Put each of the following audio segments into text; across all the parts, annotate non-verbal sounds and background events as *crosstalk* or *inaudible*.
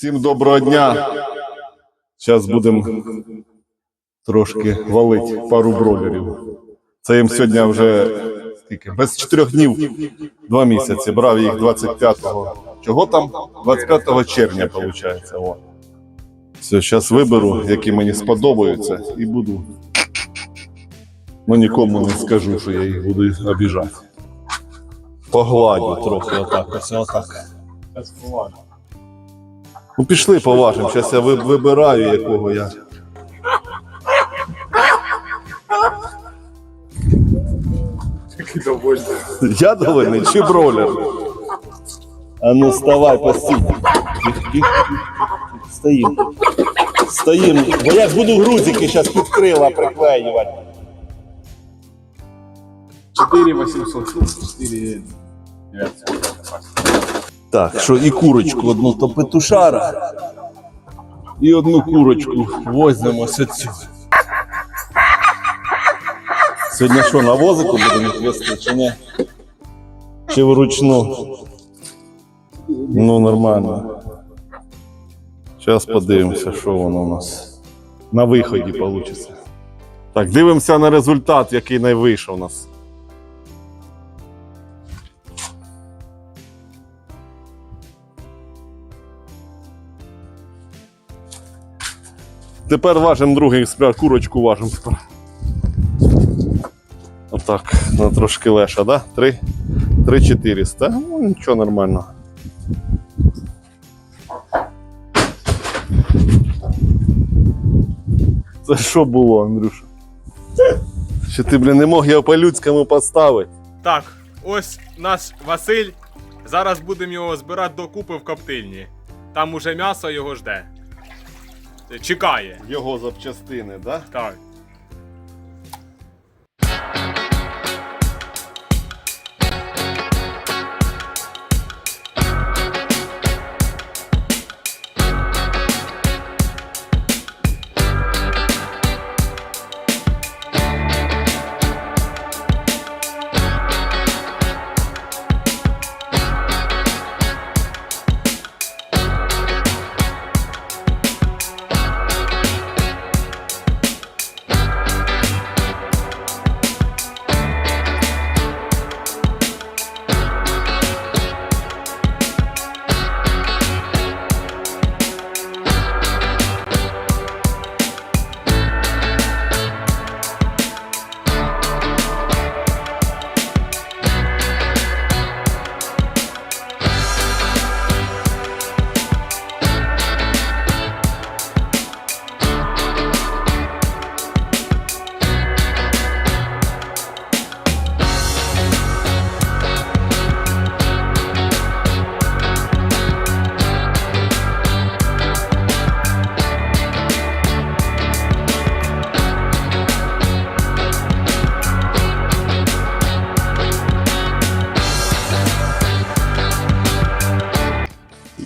Всім доброго дня. Зараз будемо трошки валити пару бролерів. Це їм сьогодні вже скільки? Без чотирьох днів, два місяці. Брав їх 25-го. Чого там? 25 червня, виходить. О. Все, зараз виберу, які мені сподобаються, і буду. Ну нікому не скажу, що я їх буду обіжати. Погладю трохи отак, ось отак. Ну пішли поважимо. Зараз я ви- вибираю, якого я. Я довольний чи бролер? А ну вставай, постій. Стоїм. Стоїм. Бо я ж буду грузики зараз під крила приклеювати. 4800, 4 Так, що і курочку одну то петушара. І одну курочку возьмемо цю. Сьогодні що, на возику будемо вести чи ні? Чи вручну? Ну, нормально. Зараз подивимося, що воно у нас на виході вийде. Так, дивимося на результат, який найвийшов у нас. Тепер важимо другий експрес, курочку важимо тепер. Отак, на трошки леша, да? Три, три 400. Ну, нічого нормально. Це що було, Андрюша? Що ти, блін, не мог його по-людському поставити? Так, ось наш Василь. Зараз будемо його збирати докупи в коптильні. Там уже м'ясо його жде. Чекає. Його запчастини, да? Так.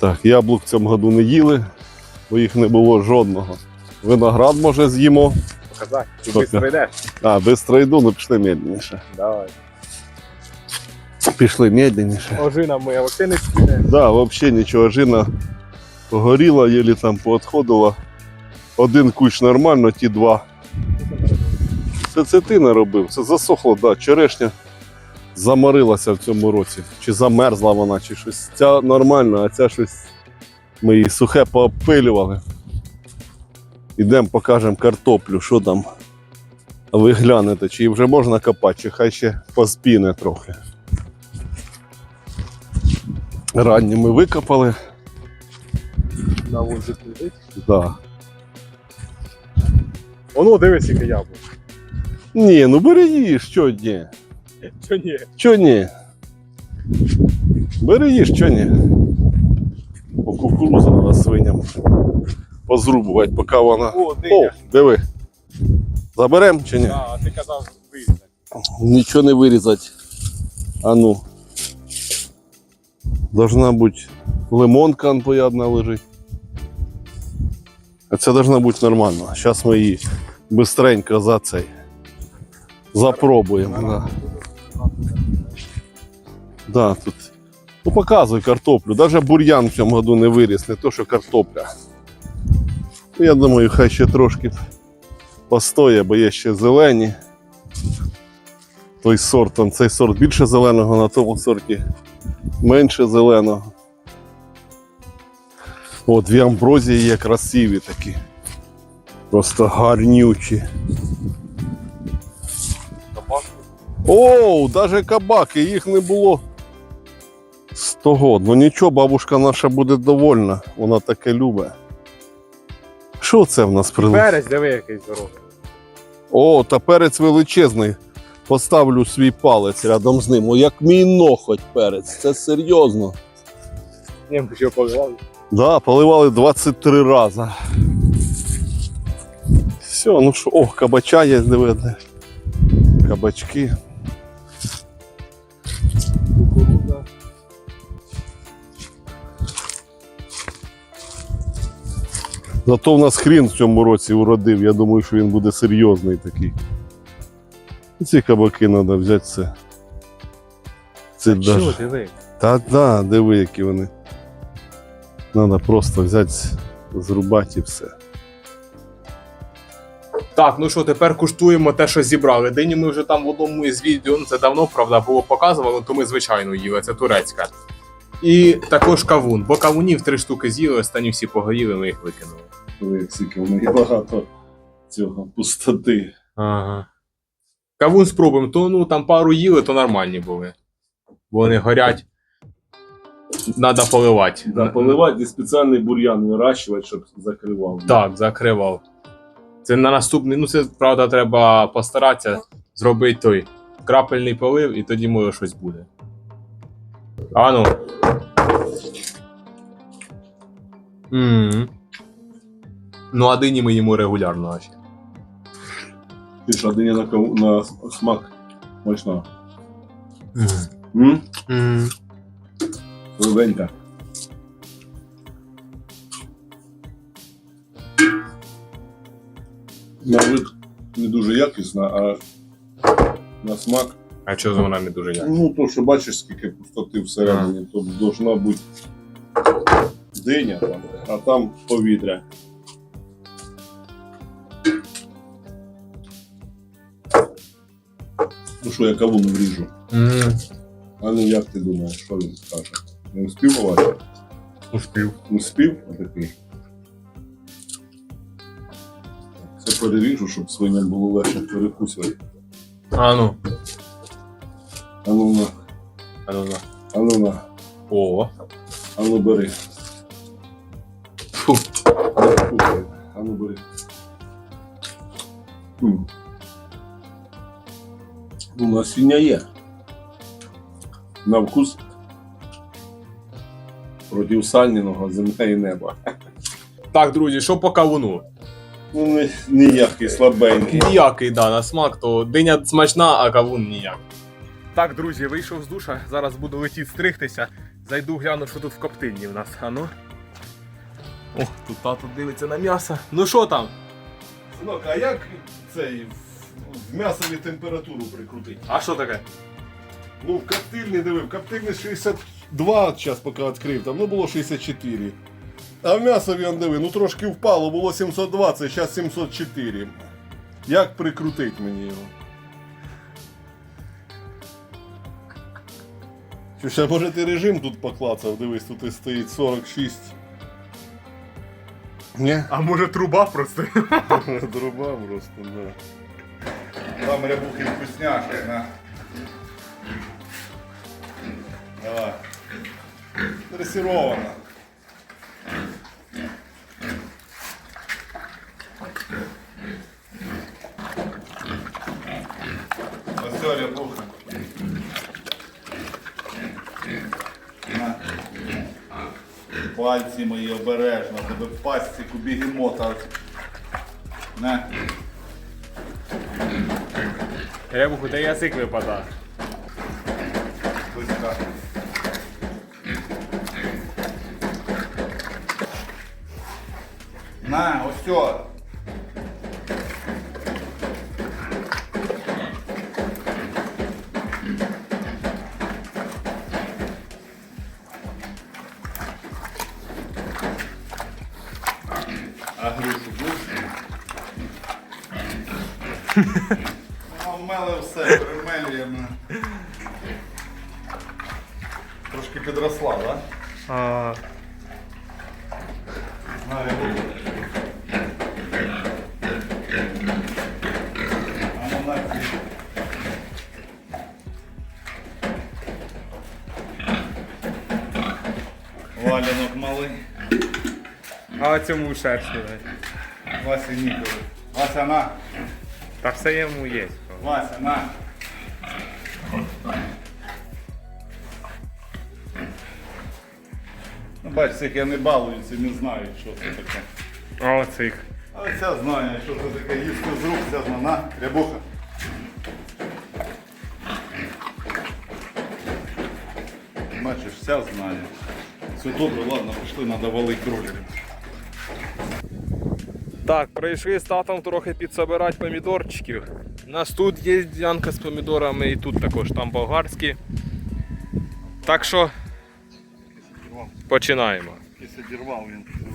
Так, яблук в цьому году не їли, бо їх не було жодного. Виноград може з'їмо. Показати. Ти швидко йдеш? А, быстро йду, ну пішли медленніше. Давай. Пішли медленніше. Ожина моя взагалі не скине. Да, взагалі нічого, жина погоріла, єлі там поотходила. Один кущ нормально, ті два. Це, це ти наробив, це засохло, да, черешня заморилася в цьому році. Чи замерзла вона, чи щось. Ця нормально, а ця щось. Ми її сухе поопилювали. Ідемо покажемо картоплю, що там. Ви глянете, чи вже можна копати, чи хай ще поспіне трохи. Ранні ми викопали. На лежить. Да. Воно дивись, яке яблуко. Ні, ну бери їж, що ні. Що ні? Чо ні? Бери їж, чо ні? О, кукуруза треба свиням позрубувати, поки вона. О, О, диви. Заберем чи ні? А, ти казав вирізати. Нічого не вирізати. А ну. Должна бути лимонка он поядна лежить. А це должна бути нормально. Зараз ми її быстренько за цей. Запробуємо. Да. Да, тут Ну показуй картоплю. Даже бур'ян в цьому году не виріс, не то що картопля. Ну, Я думаю, хай ще трошки постоє, бо є ще зелені. Той сорт, там цей сорт більше зеленого, на тому сорті менше зеленого. О, дві амброзії є красиві такі. Просто гарнючі. Кабаки. Оу, даже кабаки, їх не було. З того. Ну нічого, бабушка наша буде довольна, вона таке любить. Що це в нас прилетіло? Перець, диви якийсь здоровий. О, та перець величезний. Поставлю свій палець рядом з ним. О, як мій ноготь перець. Це серйозно. Ні, що позвали. Да, поливали 23 рази. Все, ну що, о, кабача є, диви. Кабачки. Зато в нас хрін в цьому році уродив. Я думаю, що він буде серйозний такий. І Ці кабаки треба взяти це. Це даже... Що, диви? Та да, диви, які вони. Треба просто взяти, зрубати і все. Так, ну що, тепер куштуємо те, що зібрали. Дині ми вже там в одному із відео, ну це давно, правда, було показувало, то ми звичайно їли, це турецька. І також кавун, бо кавунів три штуки з'їли, останні всі погоріли, ми їх викинули. Диви, скільки в них багато цього пустоти. Ага. Кавун спробуємо, то ну там пару їли, то нормальні були. Бо вони горять. Надо поливати. Да, поливати і спеціальний бур'ян вирощувати, щоб закривав. Так, закривав. Це на наступний, ну це правда, треба постаратися зробити той крапельний полив, і тоді може щось буде. А ну. м Ну, а дині ми їмо регулярно аж. Ти ж один на, кав- на смак смачна. М? Солоденька. На вид не дуже якісна, а на смак. А чого вона не дуже як? Ну, то, що бачиш, скільки пустоти всередині, то должна бути диня там, а там повітря. Ну що, я кавун вріжу. А ну як ти думаєш, що він скаже? Не успів побачити? Успів. Успів отакий. Це переріжу, щоб свиням було легше перекусувати. А ну. А ну на, А ну на. а ну на, О. а ну бери. Фу. Фу, А ну бери. М. Ну, насіння є. На вкус проти сальніного земля і неба. Так, друзі, що по кавуну? Ну, ніякий слабенький. Ніякий, да, на смак, то диня смачна, а кавун ніяк. Так, друзі, вийшов з душа, зараз буду летіти стригтися. Зайду гляну, що тут в коптильні в нас. А ну. О, тут тато дивиться на м'ясо. Ну що там? Синок, а як цей в м'ясові температуру прикрутити? А що таке? Ну, в коптильні диви, в коптильні 62 час поки відкрив, там ну було 64. А в м'ясові он диви, ну трошки впало, було 720, зараз 704. Як прикрутить мені його? Що ще може ти режим тут поклацав, дивись, тут і стоїть 46. Ні? А може труба просто? *laughs* труба просто, да. Там рябухи вкусняшки, на. Давай. Дрессировано. Ось ця рябуха. На. Пальці мої обережно, тебе в пастику бігемота. Не. Рябуху, та язик випадає. Ось. На, ось цього. А грушу будеш? Ну, вмели все, перемелюємо. Трошки підросла, так? Да? А, Знаю. А ну на ці. Валянок малий. А цьому дай. Вася Ніколи. Вася на. Та все йому є. Вася на. Ну, бачиш, як я не балуюся, не знаю, що це таке. О, цих. Але ця знає, що це таке їсти з рук, ця знає. На, рябуха. Бачиш, вся знає. Все добре, ладно, пішли, треба валити бролерів. Так, прийшли з татом трохи підсобирати помідорчиків. У нас тут є ділянка з помідорами і тут також там болгарські. Так що починаємо. Він.